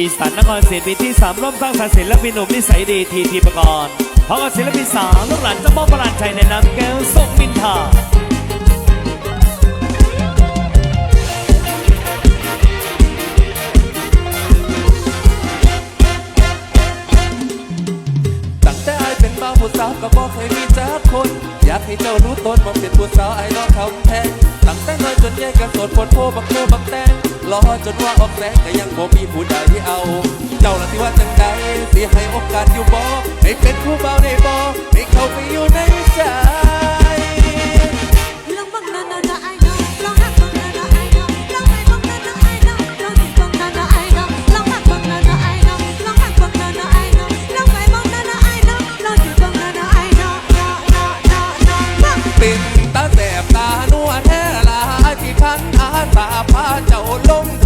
อีสานนครศรีปีที่สามร่วมสร้างสรรค์ศิลปินหนุ่มนิสัยดีทีทีประกรณ์พร้อมกับศิลปินสาวลูกหลานเจ้าพ่อประหลาดชัยในน้ำแก้วส่งมินทา ผู้สาวก็บอกเคยมีจักคน อยากให้เจ้ารู้ตนว่าเป็นผู้สาวไอ้น้องคำแพงตั้งแต่น้อยจนใหญ่ก็โสดปนโพบักโพบักแตงรอจนว่าออกแรงก็ยังบ่มีผู้ใดที่เอา เจ้าละที่ว่าจังใดสิให้โอกาสอยู่บ่ให้เป็นผู้บ่าในบ่ให้เข้าไปอยู่ พาเจ้าลง